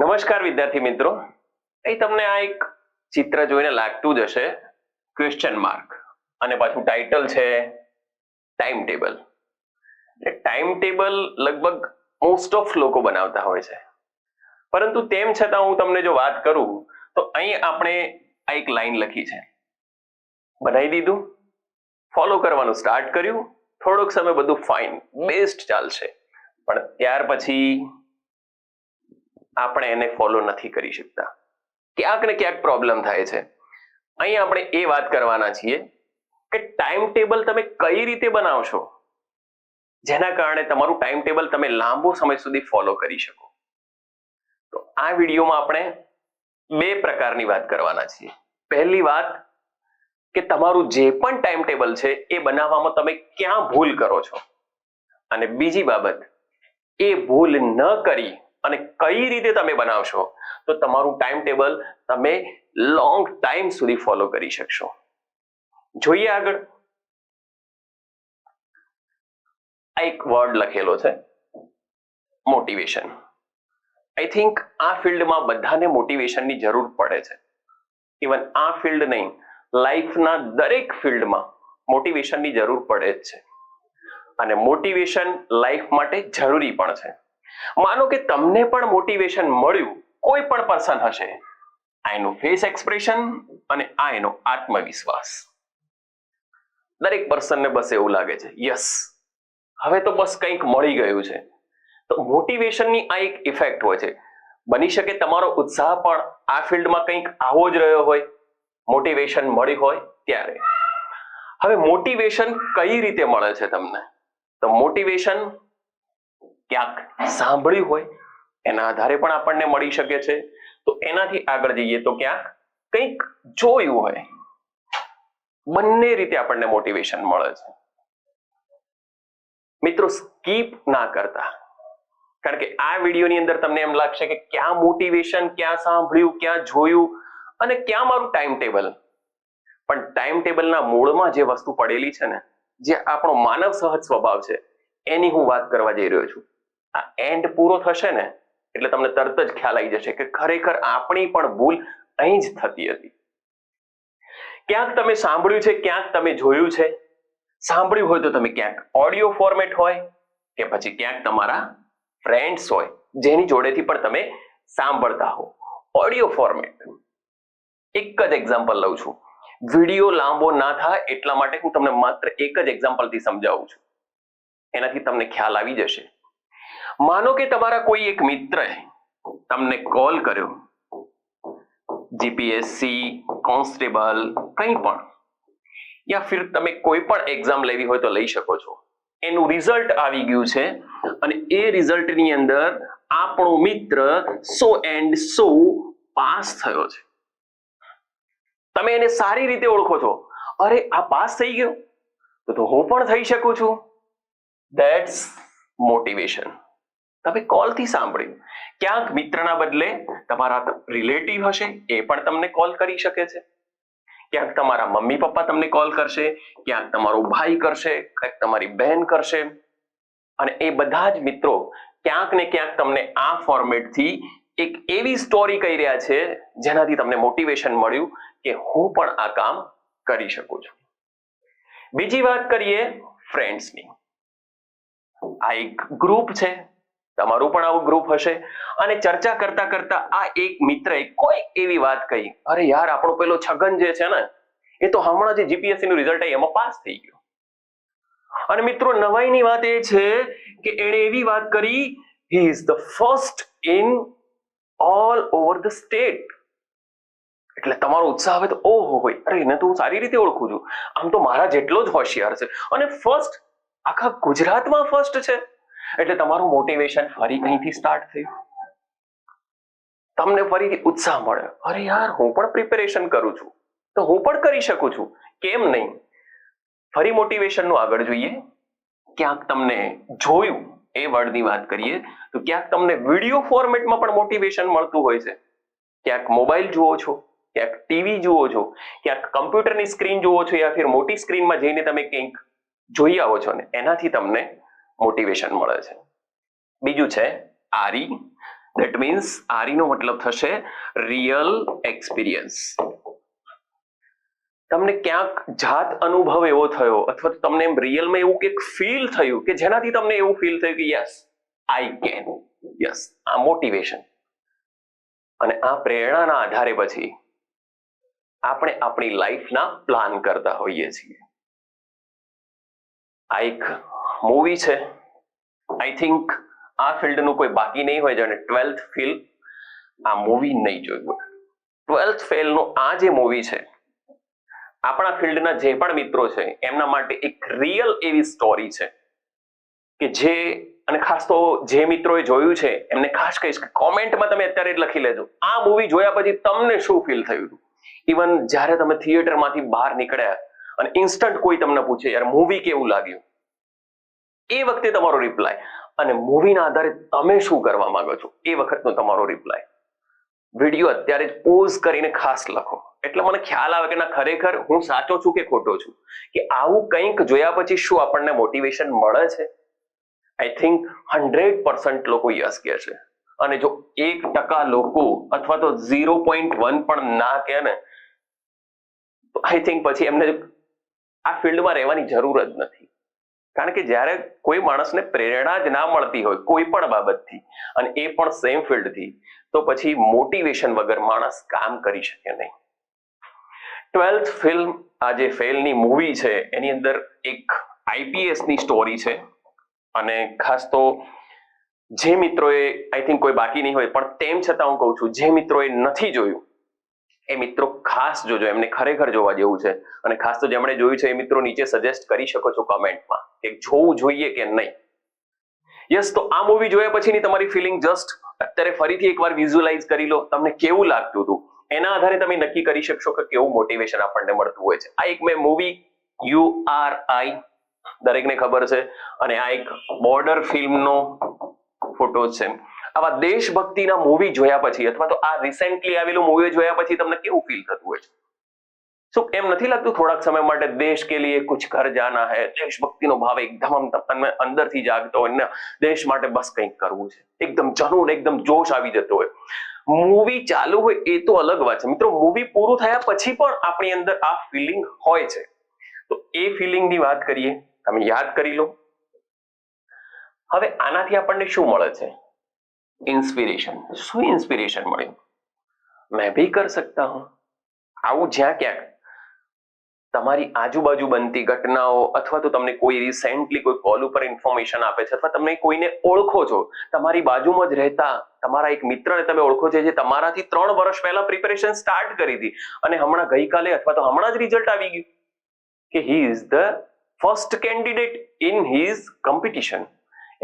નમસ્કાર વિદ્યાર્થી મિત્રો. અહીં તમને આ એક ચિત્ર જોઈને લાગતું જ હશે. ક્વેશ્ચન માર્ક અને પાછું ટાઇટલ છે ટાઈમ ટેબલ ટાઈમ ટેબલ લગભગ મોસ્ટ ઓફ લોકો બનાવતા હોય છે. પરંતુ તેમ છતાં હું તમને જો વાત કરું તો અહીં આપણે આ એક લાઈન લખી છે. બનાવી દીધું. ફોલો કરવાનું સ્ટાર્ટ કર્યું. થોડોક સમય બધું ફાઇન બેસ્ટ ચાલશે. પણ ત્યાર પછી આપણે એને ફોલો નથી કરી શકતા. ક્યાંક ને ક્યાંક પ્રોબ્લેમ થાય છે. અહીં આપણે એ વાત કરવાના છીએ કે ટાઈમ ટેબલ તમે કઈ રીતે બનાવશો? જેના કારણે તમારું ટાઈમ ટેબલ તમે લાંબો સમય સુધી ફોલો કરી શકો. તો આ વિડીયોમાં આપણે બે પ્રકારની વાત કરવાના છીએ. પહેલી વાત કે તમારું જે પણ ટાઈમ ટેબલ છે એ બનાવવામાં તમે ક્યાં ભૂલ કરો છો? અને બીજી બાબત, એ ભૂલ ન કરી અને કઈ રીતે તમે બનાવશો, તો તમારું ટાઈમ ટેબલ તમે લોંગ ટાઈમ સુધી ફોલો કરી શકશો. જોઈએ આગળ. આ એક વર્ડ લખેલો છે મોટિવેશન આઈ થિંક આ ફિલ્ડમાં બધાને મોટિવેશનની જરૂર પડે છે. ઇવન આ ફિલ્ડ નહીં લાઈફના દરેક ફિલ્ડમાં મોટિવેશનની જરૂર પડે જ છે. અને મોટિવેશન લાઈફ માટે જરૂરી પણ છે. માનો કે તમને પણ મોટિવેશન મળ્યું, કોઈ પણ પર્સન હશે. આ એનું ફેસ એક્સપ્રેશન અને આ એનો આત્મવિશ્વાસ. દરેક પર્સનને બસ એવું લાગે છે યસ હવે તો બસ કંઈક મળી ગયું છે. તો મોટિવેશનની આ એક ઇફેક્ટ હોય છે. બની શકે તમારો ઉત્સાહ પણ આ ફિલ્ડમાં કંઈક આવો જ રહ્યો હોય મોટિવેશન મળી હોય ત્યારે. હવે મોટિવેશન કઈ રીતે મળે છે તમને? તો મોટિવેશન ક્યાંક સાંભળ્યું હોય, એના આધારે પણ આપણને મળી શકે છે. તો એનાથી આગળ જઈએ તો ક્યાંક કંઈક જોયું હોય, બંને રીતે આપણને મોટિવેશન મળે છે. મિત્રો સ્કીપ ના કરતા. કારણ કે આ વિડીયોની અંદર તમને એમ લાગશે કે ક્યાં મોટિવેશન ક્યાં સાંભળ્યું, ક્યાં જોયું અને ક્યાં મારું ટાઈમ ટેબલ પણ ટાઈમ ટેબલના મૂળમાં જે વસ્તુ પડેલી છે ને, જે આપણો માનવ સહજ સ્વભાવ છે, એની હું વાત કરવા જઈ રહ્યો છું. આ એન્ડ પૂરો થશે ને, એટલે તમને તરત જ ખ્યાલ આવી જશે કે ખરેખર આપણી પણ ભૂલ અહીં જ થતી હતી. ક્યાંક તમે સાંભળ્યું છે, ક્યાંક તમે જોયું છે. સાંભળ્યું હોય તો તમે ક્યાંક ઓડિયો ફોર્મેટ હોય કે પછી ક્યાંક તમારા ફ્રેન્ડ્સ હોય, જેની જોડેથી પણ તમે સાંભળતા હો. ઓડિયો ફોર્મેટ એક જ એક્ઝામ્પલ લઉં છું. વીડિયો લાંબો ના થાય એટલા માટે હું તમને માત્ર એક જ એક્ઝામ્પલથી સમજાવું છું. એનાથી તમને ખ્યાલ આવી જશે. માનો કે તમારા કોઈ એક મિત્રએ તમને કોલ કર્યો. જીપીએસસી કોન્સ્ટેબલ કંઈ પણ. યા ફિર તમે કોઈ પણ એક્ઝામ લેવી હોય તો લઈ શકો છો. એનું રિઝલ્ટ આવી ગયું છે અને એ રિઝલ્ટની અંદર આપણો મિત્ર સો એન્ડ સો પાસ થયો છે. તમે એને સારી રીતે ઓળખો છો. અરે, આ પાસ થઈ ગયો? તો હું પણ થઈ શકું છું. ધેટ્સ મોટિવેશન તમે કોલથી સાંભળ્યું. ક્યાંક મિત્રના બદલે તમારા રિલેટિવ હશે, એ પણ તમને કોલ કરી શકે છે. ક્યાંક તમારા મમ્મી પપ્પા તમને કોલ કરશે, ક્યાંક તમારો ભાઈ કરશે, ક્યાંક તમારી બહેન કરશે. અને એ બધા જ મિત્રો ક્યાંક ને ક્યાંક તમને આ ફોર્મેટથી એક એવી સ્ટોરી કહી રહ્યા છે, જેનાથી તમને મોટિવેશન મળ્યું કે હું પણ આ કામ કરી શકું છું. બીજી વાત કરીએ ફ્રેન્ડ્સની આ એક ગ્રુપ છે તમારું પણ આવું ગ્રુપ હશે. અને ચર્ચા કરતા કરતા આ એક મિત્રએ કોઈ એવી વાત કહી. અરે યાર, આપણો પેલો છગન જે છે ને, એ તો હમણાં જે જીપીએસસી નું રિઝલ્ટ એમાં પાસ થઈ ગયો. અને મિત્રો, નવાઈની વાત એ છે કે એણે એવી વાત કરી he is the first in all over the state એટલે તમારો ઉત્સાહ હવે તો ઓહો હોય અરે એને તો હું સારી રીતે ઓળખું છું. આમ તો મારા જેટલો જ હોશિયાર છે. અને ફર્સ્ટ આખા ગુજરાતમાં ફર્સ્ટ છે. એટલે તમારું મોટિવેશન ફરી અહીંથી સ્ટાર્ટ થયું. તમને ફરીથી ઉત્સાહ મળ્યો. અરે યાર, હું પણ પ્રિપેરેશન કરું છું. તો હું પણ કરી શકું છું. કેમ નહીં? ફરી મોટિવેશનનું આગળ જોઈએ. ક્યાંક તમને જોયું, એ વર્ડની વાત કરીએ, તો ક્યાંક તમને વીડિયો ફોર્મેટમાં પણ મોટિવેશન મળતું હોય છે. ક્યાંક મોબાઈલ જુઓ છો, ક્યાંક ટીવી જુઓ છો, ક્યાંક કમ્પ્યુટરની સ્ક્રીન જુઓ છો, યા ફિર મોટી સ્ક્રીનમાં જઈને તમે કંઈક જોઈ આવો છો ને, એનાથી તમને મોટિવેશન મળે છે. બીજું છે આરી. ધેટ મીન્સ આરીનો મતલબ થશે રિયલ એક્સપિરિયન્સ તમને ક્યાંક જાત અનુભવ એવો થયો અથવા તો તમને રિયલમાં એવું કંઈક ફીલ થયું કે જેનાથી તમને એવું ફીલ થયું કે યસ આઈ કેન યસ આ મોટિવેશન અને આ પ્રેરણાના આધારે પછી આપણે આપણી લાઈફના પ્લાન કરતા હોઈએ છીએ. આ એક મૂવી છે. આઈ થિંક આ ફિલ્ડનું કોઈ બાકી નહીં હોય જેને ટ્વેલ્થ ફિલ આ મૂવી નહીં જોયું ટ્વેલ્થ ફેલનું આ જે મૂવી છે, આપણા ફિલ્ડના જે પણ મિત્રો છે, એમના માટે એક રિયલ એવી સ્ટોરી છે કે જે, અને ખાસ તો જે મિત્રોએ જોયું છે, એમને ખાસ કહીશ કે કોમેન્ટમાં તમે અત્યારે જ લખી લેજો. આ મૂવી જોયા પછી તમને શું ફીલ થયું હતું? ઇવન જ્યારે તમે થિયેટરમાંથી બહાર નીકળ્યા અને ઇન્સ્ટન્ટ કોઈ તમને પૂછે, યાર મૂવી કેવું લાગ્યું? એ વખતે તમારો રિપ્લાય અને મૂવીના આધારે તમે શું કરવા માંગો છો? એ વખતનો તમારો રિપ્લાય વીડિયો અત્યારે જ પોઝ કરીને ખાસ લખો. એટલે મને ખ્યાલ આવે કે ના, ખરેખર હું સાચો છું કે ખોટો છું? કે આવું કંઈક જોયા પછી શું આપણને મોટિવેશન મળે છે? આઈ થિંક હંડ્રેડ પર્સન્ટ લોકો યસ કહે છે. અને જો એક ટકા લોકો અથવા તો ઝીરો પોઈન્ટ વન પણ ના કહે ને આઈ થિંક પછી એમને આ ફિલ્ડમાં રહેવાની જરૂર જ નથી. કારણ કે જ્યારે કોઈ માણસને પ્રેરણા જ ના મળતી હોય કોઈ પણ બાબતથી અને એ પણ સેમ ફિલ્ડથી તો પછી મોટિવેશન વગર માણસ કામ કરી શકે નહીં. ટ્વેલ્થ ફિલ્મ આ જે ફેલની મૂવી છે, એની અંદર એક આઈપીએસની સ્ટોરી છે અને ખાસ તો જે મિત્રોએ આઈ થિંક કોઈ બાકી નહીં હોય, પણ તેમ છતાં હું કહું છું, જે મિત્રોએ નથી જોયું, એ મિત્રો ખાસ જોજો, એમને ખરેખર જોવા જેવું છે અને ખાસ તો જેમણે જોયું છે, એ મિત્રો નીચે સજેસ્ટ કરી શકો છો કમેન્ટમાં કે જોવું જોઈએ કે નહીં. યસ તો આ મૂવી જોયા પછીની તમારી ફિલિંગ જસ્ટ અત્યારે ફરીથી એકવાર વિઝ્યુઅલાઇઝ કરી લો. તમને કેવું લાગતું હતું? એના આધારે તમે નક્કી કરી શકશો કે કેવું મોટિવેશન આપણને મળતું હોય છે. આ એક મેં મૂવી યુ આર આઈ દરેકને ખબર છે. અને આ એક બોર્ડર ફિલ્મનો ફોટો છે. આવા દેશભક્તિના મૂવી જોયા પછી અથવા તો આ રિસેન્ટલી આવેલું મૂવી જોયા પછી તમને કેવું ફીલ થતું હોય છે? શું એમ નથી લાગતું થોડાક સમય માટે દેશ કે લીએ કુછ ઘર જાના હૈ. દેશભક્તિનો ભાવ એકદમ તમને અંદરથી જાગતો હોય ને દેશ માટે બસ કંઈક કરવું છે. એકદમ જનૂન એકદમ જોશ આવી જતો હોય. મૂવી ચાલુ હોય એ તો અલગ વાત છે. મિત્રો મૂવી પૂરું થયા પછી પણ આપણી અંદર આ ફિલિંગ હોય છે. તો એ ફિલિંગની વાત કરીએ. તમે યાદ કરી લો. હવે આનાથી આપણને શું મળે છે? ઇન્સ્પિરેશન શું ઇન્સ્પિરેશન મળ્યું? મેં ભી કર સકતા હું. આવું જ્યાં ક્યાંક તમારી આજુબાજુ બનતી ઘટનાઓ અથવા તો તમને કોઈ રિસેન્ટલી કોઈ કોલ ઉપર ઇન્ફોર્મેશન આપે છે અથવા તમે કોઈને ઓળખો છો, તમારી બાજુમાં જ રહેતા તમારા એક મિત્રને તમે ઓળખો છો જે તમારાથી ત્રણ વર્ષ પહેલા પ્રિપેરેશન સ્ટાર્ટ કરી હતી અને હમણાં ગઈકાલે અથવા તો હમણાં જ રિઝલ્ટ આવી ગયું કે he is the first candidate in his competition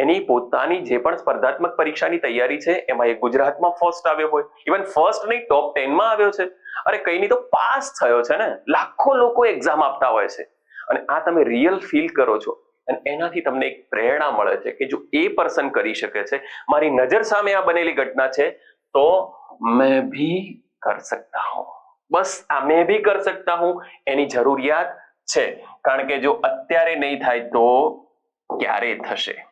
એની પોતાની જે પણ સ્પર્ધાત્મક પરીક્ષાની તૈયારી છે, એમાં એ ગુજરાતમાં ફર્સ્ટ આવ્યો હોય. ઇવન ફર્સ્ટ નહીં ટોપ ટેનમાં આવ્યો છે. અરે કઈ નહીં તો પાસ થયો છે ને. લાખો લોકો એક્ઝામ આપતા હોય છે. અને આ તમે રિયલ ફીલ કરો છો. અને એનાથી તમને એક પ્રેરણા મળે છે કે જો એ પર્સન કરી શકે છે, મારી નજર સામે આ બનેલી ઘટના છે, તો મેં ભી કર સકતા હું. બસ આ મેં ભી કર સકતા હું, એની જરૂરિયાત છે. કારણ કે જો અત્યારે નહીં થાય તો ક્યારે થશે?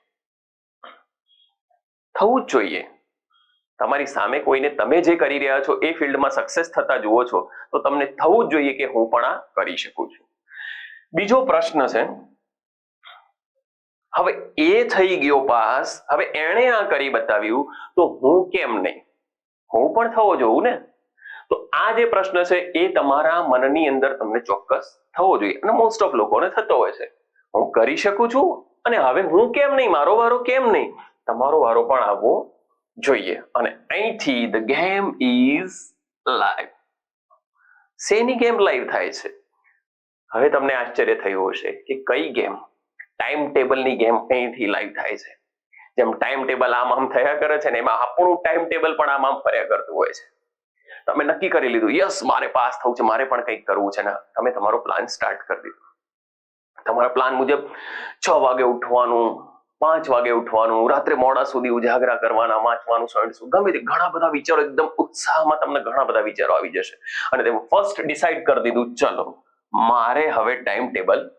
થવું જ જોઈએ. તમારી સામે કોઈને તમે જે કરી રહ્યા છો એ ફિલ્ડમાં સક્સેસ થતા જુઓ છો, તો તમને થવું જ જોઈએ કે હું પણ આ કરી શકું છું. બીજો પ્રશ્ન છે, હવે એ થઈ ગયો પાસ, હવે એણે આ કરી બતાવ્યું, તો હું કેમ નહીં? હું પણ થવો જોઉં ને? તો આ જે પ્રશ્ન છે એ તમારા મનની અંદર તમને ચોક્કસ થવો જોઈએ અને મોસ્ટ ઓફ લોકોને થતો હોય છે. હું કરી શકું છું અને હવે હું કેમ નહીં? મારો વારો કેમ નહીં? તમારો વારો પણ આવવો જોઈએ. અને અહીંથી ધ ગેમ ઇઝ લાઈવ શેની ગેમ લાઈવ થાય છે? હવે તમને આશ્ચર્ય થયું હશે કે કઈ ગેમ ટાઈમ ટેબલની ગેમ અહીંથી લાઈવ થાય છે. જેમ ટાઈમ ટેબલ આમ આમ થયા કરે છે ને એમાં આપણું ટાઈમ ટેબલ પણ આમ આમ ફર્યા કરતું હોય છે. તમે નક્કી કરી લીધું, યસ, મારે પાસ થવું છે, મારે પણ કંઈક કરવું છે. ને, તમે તમારો પ્લાન સ્ટાર્ટ કરી દીધો. તમારા પ્લાન મુજબ છ વાગે ઉઠવાનું પાંચ વાગે ઉઠવાનું, રાત્રે મોડા સુધી ઉજાગરા કરવાના, વાંચવાનું સણસું ગમે તે ઘણા બધા વિચારો એકદમ ઉત્સાહમાં તમને ઘણા બધા વિચારો આવી જશે. અને તેમાં ફર્સ્ટ ડિસાઈડ કરી દીધું, ચલો, મારે હવે ટાઈમ ટેબલ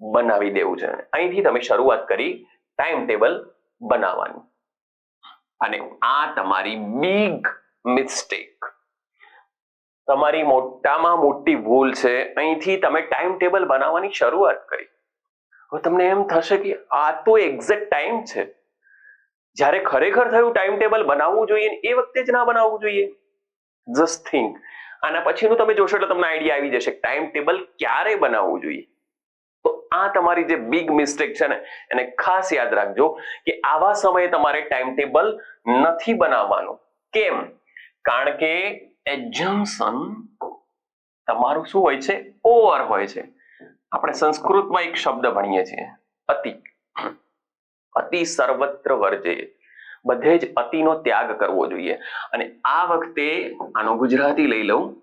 બનાવી દેવું છે. અહીંથી તમે શરૂઆત કરી ટાઈમ ટેબલ બનાવવાનું. અને આ તમારી બિગ મિસ્ટેક તમારી મોટામાં મોટી ભૂલ છે. અહીંથી તમે ટાઈમ ટેબલ બનાવવાની શરૂઆત કરી. હવે તમને એમ થશે કે આ તો એક્ઝેક્ટ ટાઈમ છે. જ્યારે ખરેખર થયું ટાઈમ ટેબલ બનાવવું જોઈએ એ વખતે જ ના બનાવવું જોઈએ. જસ્ટ થિંક આના પછીનું તમે જોશો એટલે તમને આઈડિયા આવી જશે ટાઈમ ટેબલ ક્યારે બનાવવું જોઈએ. તો આ તમારી જે બિગ મિસ્ટેક છે ને, એને ખાસ યાદ રાખજો કે આવા સમયે તમારે ટાઈમ ટેબલ નથી બનાવવાનું. કેમ? કારણ કે એક્ઝમ્પશન તમારું શું હોય છે? ઓવર હોય છે. આપણે સંસ્કૃતમાં એક શબ્દ ભણીએ છીએ, અતિ. અતિ સર્વત્ર વર્જે. બધે જ અતિનો ત્યાગ કરવો જોઈએ. અને આ વખતે આનો ગુજરાતી લઈ લઉં.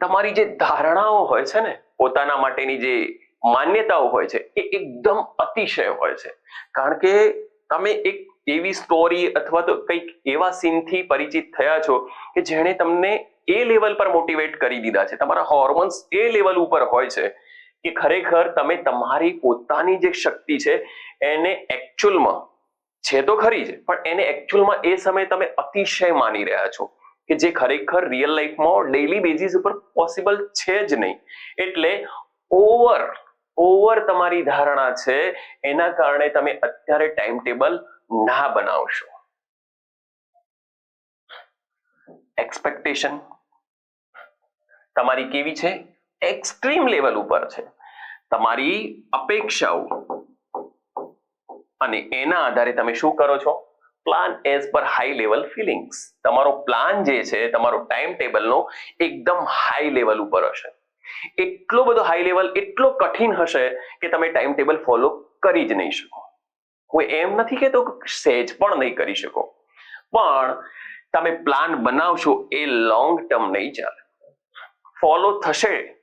તમારી જે ધારણાઓ હોય છે ને, પોતાના માટેની જે માન્યતાઓ હોય છે, એ એકદમ અતિશય હોય છે. કારણ કે તમે એક એવી સ્ટોરી અથવા તો કંઈક એવા સીનથી પરિચિત થયા છો કે જેણે તમને એ લેવલ પર મોટિવેટ કરી દીધા છે. તમારા હોર્મોન્સ એ લેવલ ઉપર હોય છે. કે ખરેખર તમે તમારી પોતાની જે શક્તિ છે, એને એકચ્યુઅલમાં છે તો ખરી જ, પણ એને એકચ્યુઅલમાં એ સમયે તમે અતિશય માની રહ્યા છો કે જે ખરેખર રિયલ લાઈફમાં ડેઈલી બેઝિસ ઉપર પોસિબલ છે જ નહીં. એટલે ઓવર ઓવર તમારી ધારણા છે, એના કારણે તમે અત્યારે ટાઈમ ટેબલ ના બનાવશો. એક્સપેક્ટેશન તમારી કેવી છે? એક્સ્ટ્રીમ લેવલ ઉપર છે. તમારી અપેક્ષાઓ અને એના આધારે તમે શું કરો છો? Plan as per high level feelings તમારો પ્લાન જે છે, તમારો ટાઈમ ટેબલનો એકદમ હાઈ લેવલ ઉપર હશે. એટલો બધો હાઈ લેવલ એટલો કઠિન હશે કે તમે ટાઈમ ટેબલ ફોલો કરી જ નહીં શકો. હું એમ નથી કહેતો સહેજ પણ નહીં કરી શકો. પણ તમે પ્લાન બનાવશો એ લોંગ ટર્મ નહીં ચાલે. ફોલો થશે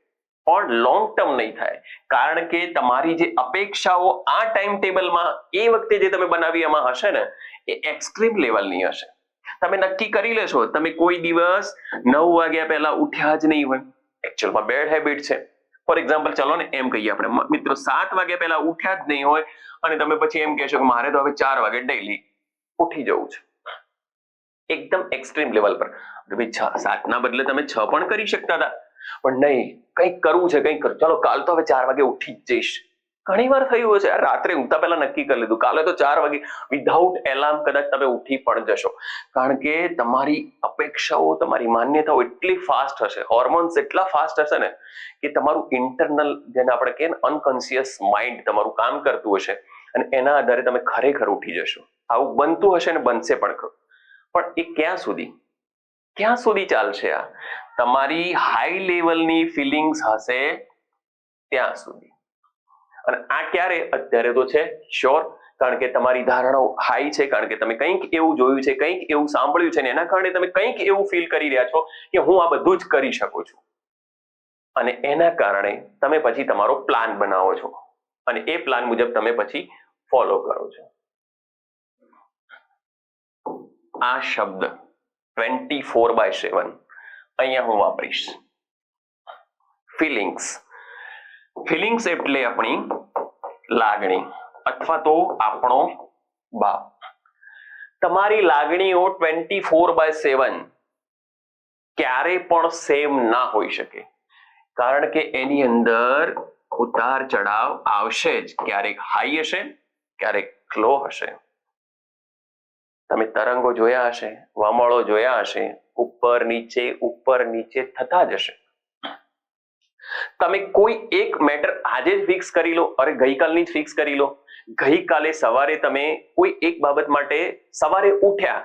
પણ લોંગ ટર્મ નહીં થાય. કારણ કે તમારી જે અપેક્ષાઓ આ ટાઈમ ટેબલમાં એ વખતે જે તમે બનાવી એમાં હશે ને, એ એક્સ્ટ્રીમ લેવલની હશે. તમે નક્કી કરી લેશો, તમે કોઈ દિવસ નવ વાગ્યા પહેલા ઉઠ્યા જ નહીં હોય. એકચ્યુઅલમાં બેડ હેબિટ છે. ફોર એક્ઝામ્પલ ચલો ને એમ કહીએ આપણે મિત્રો સાત વાગ્યા પહેલા ઉઠ્યા જ નહીં હોય અને તમે પછી એમ કહેશો કે મારે તો હવે ચાર વાગે ડેલી ઉઠી જવું છે. એકદમ એક્સ્ટ્રીમ લેવલ પર. ભાઈ છ, સાતના બદલે તમે છ પણ કરી શકતા હતા. પણ નહીં, કંઈક કરવું છે, કંઈક કરું. ચાલો, કાલ તો હવે ચાર વાગે ઉઠી જઈશ. ઘણી વાર થયું હશે. રાત્રે ઊંઘતા પહેલા નક્કી કરી લીધું. કાલે તો ચાર વાગે વિધાઉટ એલાર્મ કદાચ તમે ઉઠી પણ જશો. કારણ કે તમારી અપેક્ષાઓ, તમારી માન્યતાઓ એટલી ફાસ્ટ હશે. હોર્મોન્સ એટલા ફાસ્ટ હશે ને કે તમારું ઇન્ટરનલ જેને આપણે કહીએ ને અનકોન્શિયસ માઇન્ડ તમારું કામ કરતું હશે અને એના આધારે તમે ખરેખર ઉઠી જશો. આવું બનતું હશે ને બનશે પણ પણ એ ક્યાં સુધી? ક્યાં સુધી ચાલશે આ? તમારી હાઈ લેવલની ફિલિંગ્સ હશે ત્યાં સુધી. અને આ ક્યારે? અત્યારે તો છે શ્યોર કારણ કે તમારી ધારણાઓ હાઈ છે, કારણ કે તમે કંઈક એવું જોયું છે, કંઈક એવું સાંભળ્યું છે ને એના કારણે તમે કંઈક એવું ફીલ કરી રહ્યા છો કે હું આ બધું જ કરી શકું છું. અને એના કારણે તમે પછી તમારો પ્લાન બનાવો છો. અને એ પ્લાન મુજબ તમે પછી ફોલો કરો છો. આ શબ્દ ટ્વેન્ટી ફોર બાય સેવન અહીંયા હું વાપરીશ. ફિલિંગ્સ ફિલિંગ્સ એટલે આપણી લાગણી અથવા તો આપણો બાપ તમારી લાગણીઓ ટ્વેન્ટી ફોર બાય સેવન ક્યારે પણ સેમ ના હોઈ શકે. કારણ કે એની અંદર ઉતાર ચઢાવ આવશે જ. ક્યારેક હાઈ હશે, ક્યારેક લો હશે. તમે તરંગો જોયા હશે, વામળો જોયા હશે, ઉપર નીચે ઉપર નીચે થતા જ હશે. તમે કોઈ એક મેટર આજે જ ફિક્સ કરી લો, અરે ગઈકાલની જ ફિક્સ કરી લો. ગઈકાલે સવારે તમે કોઈ એક બાબત માટે સવારે ઉઠ્યા,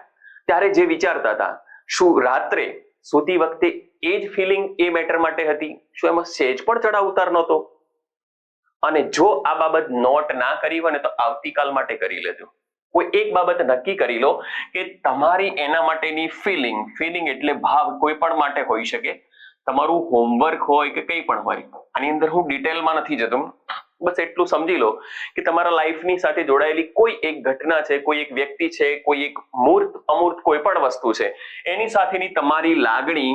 ત્યારે જે વિચારતા હતા, શું રાત્રે સૂતી વખતે એ જ ફિલિંગ એ મેટર માટે હતી? શું એમાં સેજ પણ ચડાવ ઉતાર નહોતો? અને જો આ બાબત નોટ ના કરી હોય ને તો આવતીકાલ માટે કરી લેજો. કોઈ એક બાબત નક્કી કરી લો કે તમારી એના માટેની ફિલિંગ ફિલિંગ એટલે ભાવ કોઈ પણ માટે હોઈ શકે. તમારું હોમવર્ક હોય કે કંઈ પણ હોય, આની અંદર હું ડિટેલમાં નથી જતો. બસ એટલું સમજી લો કે તમારા લાઈફની સાથે જોડાયેલી કોઈ એક ઘટના છે, કોઈ એક વ્યક્તિ છે, કોઈ એક મૂર્ત, અમૂર્ત કોઈ પણ વસ્તુ છે, એની સાથેની તમારી લાગણી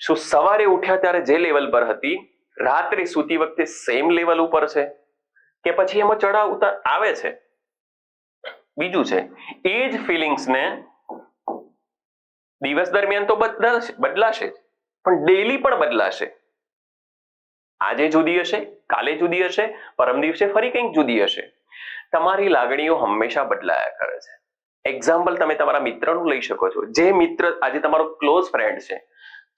શું સવારે ઉઠ્યા ત્યારે જે લેવલ પર હતી, રાત્રે સૂતી વખતે સેમ લેવલ ઉપર છે, કે પછી એમાં ચડાવ ઉતાર આવે છે? બીજું છે, એ જ ફિલિંગ્સને દિવસ દરમિયાન તો બદલાશે બદલાશે પણ ડેલી પણ બદલાશે. આજે જુદી હશે, કાલે જુદી હશે, પરમ દિવસે ફરી કંઈક જુદી હશે. તમારી લાગણીઓ હંમેશા બદલાયા કરે છે. એક્ઝામ્પલ તમે તમારા મિત્રનું લઈ શકો છો. જે મિત્ર આજે તમારો ક્લોઝ ફ્રેન્ડ છે,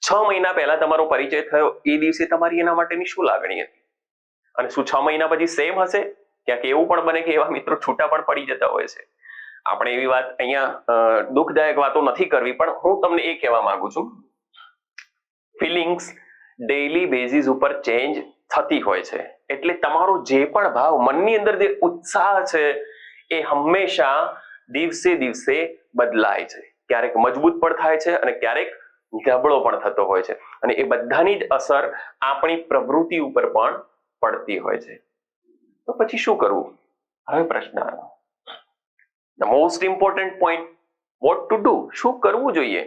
છ મહિના પહેલા તમારો પરિચય થયો, એ દિવસે તમારી એના માટેની શું લાગણી હતી? અને શું છ મહિના પછી સેમ હશે? ક્યાંક એવું પણ બને કે એવા મિત્રો છૂટા પણ પડી જતા હોય છે. આપણે એવી વાત અહીંયા દુઃખદાયક વાતો નથી કરવી, પણ હું તમને એ કહેવા માંગુ છું. ફિલિંગ્સ ડેઈલી બેઝિસ ઉપર ચેન્જ થતી હોય છે. એટલે તમારો જે પણ ભાવ મનની અંદર જે ઉત્સાહ છે, એ હંમેશા દિવસે દિવસે બદલાય છે. ક્યારેક મજબૂત પણ થાય છે અને ક્યારેક નબળો પણ થતો હોય છે. અને એ બધાની જ અસર આપણી પ્રવૃત્તિ ઉપર પણ પડતી હોય છે. તો પછી શું કરવું? હવે પ્રશ્ન આવ્યો the most important point what to do શું કરવું જોઈએ?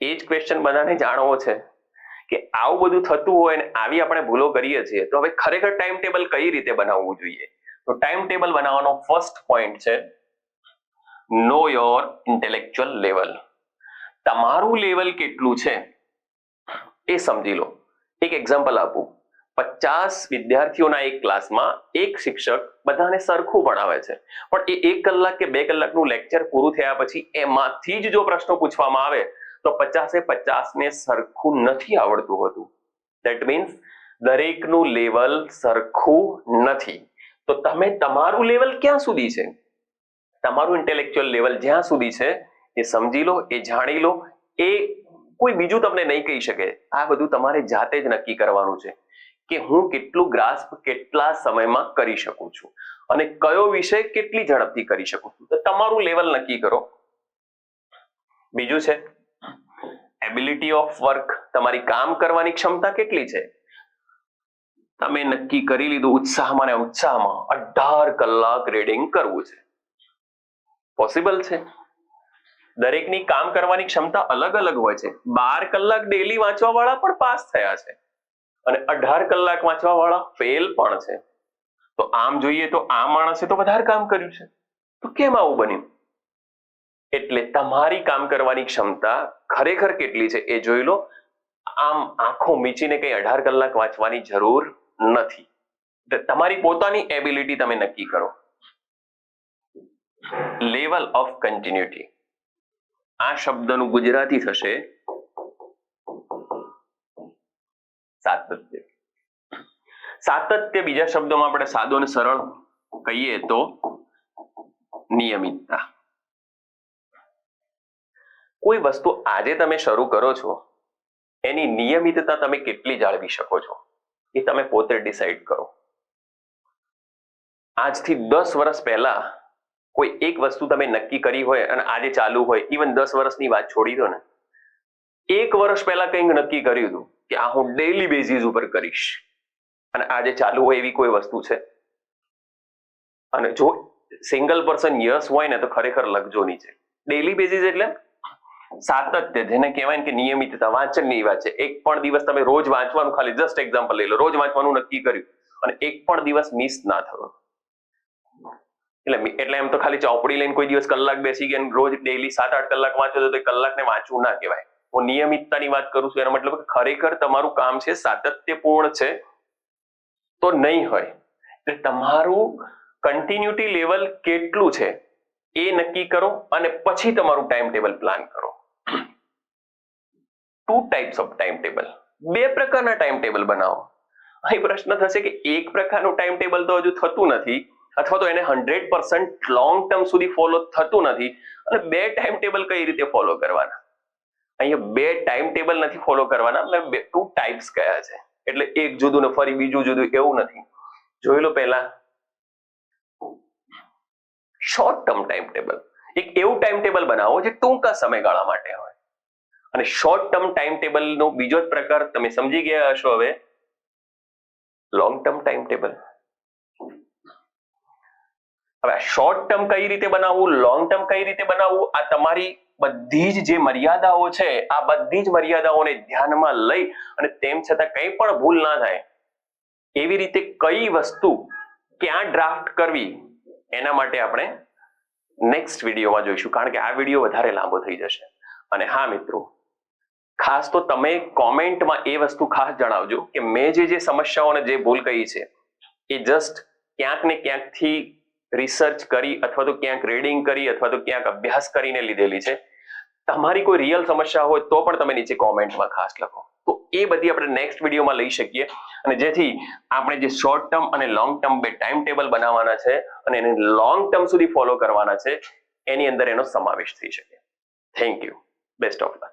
એ જ ક્વેશ્ચન બધાને જાણવો છે કે આવું બધું થતું હોય અને આવી આપણે ભૂલો કરીએ છીએ, તો હવે ખરેખર ટાઈમ ટેબલ કઈ રીતે બનાવવું જોઈએ? તો ટાઈમ ટેબલ બનાવવાનો ફર્સ્ટ પોઈન્ટ છે નો યોર ઇન્ટેલેક્ચ્યુઅલ લેવલ તમારું લેવલ કેટલું છે? એ સમજી લો. એક એક્ઝામ્પલ આપું. પચાસ વિદ્યાર્થીઓના એક ક્લાસમાં એક શિક્ષક બધાને સરખું ભણાવે છે. પણ એ એક કલાક કે બે કલાકનું લેક્ચર પૂરું થયા પછી એમાંથી જ જો પ્રશ્નો પૂછવામાં આવે, તો પચાસે પચાસને સરખું નથી આવડતું હોતું. દેટ મીન્સ દરેકનું લેવલ સરખું નથી. તો તમે તમારું લેવલ ક્યાં સુધી છે? તમારું ઇન્ટેલેક્ચ્યુઅલ લેવલ જ્યાં સુધી છે, એ સમજી લો, એ જાણી લો, એ કોઈ બીજું તમને નહીં કહી શકે. આ બધું તમારે જાતે જ નક્કી કરવાનું છે. કે હું કેટલું ગ્રાસ્પ કેટલા સમયમાં કરી શકું છું? અને કયો વિષય કેટલી ઝડપથી કરી શકું છું? તો તમારું લેવલ નક્કી કરો. બીજું છે એબિલિટી ઓફ વર્ક તમારી કામ કરવાની ક્ષમતા કેટલી છે? તમે નક્કી કરી લીધું ઉત્સાહમાં ને ઉત્સાહમાં અઢાર કલાક રીડિંગ કરવું છે. પોસિબલ છે? દરેકની કામ કરવાની ક્ષમતા અલગ અલગ હોય છે. બાર કલાક ડેલી વાંચવા વાળા પણ પાસ થયા છે. અને અઢાર કલાક વાંચવા વાળા ફેલ પણ છે. તો આમ જોઈએ તો આ માણસે તો વધારે કામ કર્યું છે. તો કેમ આવું બન્યું? એટલે તમારી કામ કરવાની ક્ષમતા ખરેખર કેટલી છે એ જોઈ લો. આમ આંખો મીચીને કઈ અઢાર કલાક વાંચવાની જરૂર નથી. તમારી પોતાની એબિલિટી તમે નક્કી કરો. લેવલ ઓફ કન્ટિન્યુટી આ શબ્દનું ગુજરાતી થશે સાતત્ય. સાતત્ય બીજા શબ્દોમાં આપણે સાદો અને સરળ કહીએ તો નિયમિતતા. કોઈ વસ્તુ આજે તમે શરૂ કરો છો, એની નિયમિતતા તમે કેટલી જાળવી શકો છો, એ તમે પોતે ડિસાઈડ કરો. આજથી દસ વર્ષ પહેલા કોઈ એક વસ્તુ તમે નક્કી કરી હોય અને આજે ચાલુ હોય ઇવન દસ વર્ષની વાત છોડી દો ને, એક વર્ષ પહેલા કંઈક નક્કી કર્યું હતું કે આ હું ડેલી બેઝિસ ઉપર કરીશ. અને આજે ચાલુ હોય એવી કોઈ વસ્તુ છે? અને જો સિંગલ પર્સન યસ હોય ને તો ખરેખર લખજો નીચે ડેલી બેઝિસ એટલે સાતત્ય જેને કહેવાય ને કે નિયમિતતા, વાંચનની વાત છે. એક પણ દિવસ તમે રોજ વાંચવાનું, ખાલી જસ્ટ એક્ઝામ્પલ લઈ લો. રોજ વાંચવાનું નક્કી કર્યું. અને એક પણ દિવસ મિસ ના થયો. એટલે એટલે એમ તો ખાલી ચોપડી લઈને કોઈ દિવસ કલાક બેસી ગયા રોજ ડેઈલી સાત આઠ કલાક વાંચો તો કલાકને વાંચવું ના કહેવાય. હું નિયમિતતાની વાત કરું છું, એનો મતલબ કે ખરેખર તમારું કામ છે સાતત્યપૂર્ણ છે, તો નહીં હોય. એટલે તમારું કન્ટિન્યુટી લેવલ કેટલું છે એ નક્કી કરો અને પછી તમારું ટાઈમ ટેબલ પ્લાન કરો. Two types of time table બે પ્રકારના ટાઈમ ટેબલ બનાવો. અહીં પ્રશ્ન થશે કે એક પ્રકારનું ટાઈમ ટેબલ તો હજુ થતું નથી, અથવા તો એને હંડ્રેડ પર્સન્ટ લોંગ ટર્મ સુધી ફોલો થતું નથી, અને બે ટાઈમ ટેબલ કઈ રીતે ફોલો કરવાના? અહીંયા બે ટાઈમ ટેબલ નથી ફોલો કરવાના, એટલે બે ટુ ટાઈપ્સ કયા છે. એટલે એક જુદું ને ફરી બીજું જુદું, એવું નથી. જોઈ લો પહેલા. શોર્ટ ટર્મ ટાઈમ ટેબલ એક એવું ટાઈમ ટેબલ બનાવો જે ટૂંકા સમયગાળા માટે હોય. અને શોર્ટ ટર્મ ટાઈમ ટેબલનો બીજો જ પ્રકાર તમે સમજી ગયા હશો હવે. લોંગ ટર્મ ટાઈમ ટેબલ હવે શોર્ટ ટર્મ કઈ રીતે બનાવવું લોંગ ટર્મ કઈ રીતે બનાવવું, આ તમારી બધી જ જે મર્યાદાઓ છે, આ બધી જ મર્યાદાઓને ધ્યાનમાં લઈ અને તેમ છતાં કંઈ પણ ભૂલ ના થાય, એવી રીતે કઈ વસ્તુ ક્યાં ડ્રાફ્ટ કરવી, એના માટે આપણે નેક્સ્ટ વિડીયોમાં જોઈશું. કારણ કે આ વીડિયો વધારે લાંબો થઈ જશે. અને હા, મિત્રો, ખાસ તો તમે કોમેન્ટમાં એ વસ્તુ ખાસ જણાવજો કે મેં જે જે સમસ્યાઓને જે ભૂલ કહી છે, એ જસ્ટ ક્યાંક ને ક્યાંકથી રિસર્ચ કરી અથવા તો ક્યાંક રીડિંગ કરી અથવા તો ક્યાંક અભ્યાસ કરીને લીધેલી છે. તમારી કોઈ રિયલ સમસ્યા હોય તો પણ તમે નીચે કોમેન્ટમાં ખાસ લખો. તો એ બધી આપણે નેક્સ્ટ વિડીયોમાં લઈ શકીએ. અને જેથી આપણે જે શોર્ટ ટર્મ અને લોંગ ટર્મ બે ટાઈમ ટેબલ બનાવવાના છે અને એને લોંગ ટર્મ સુધી ફોલો કરવાના છે, એની અંદર એનો સમાવેશ થઈ શકે. Thank you best of luck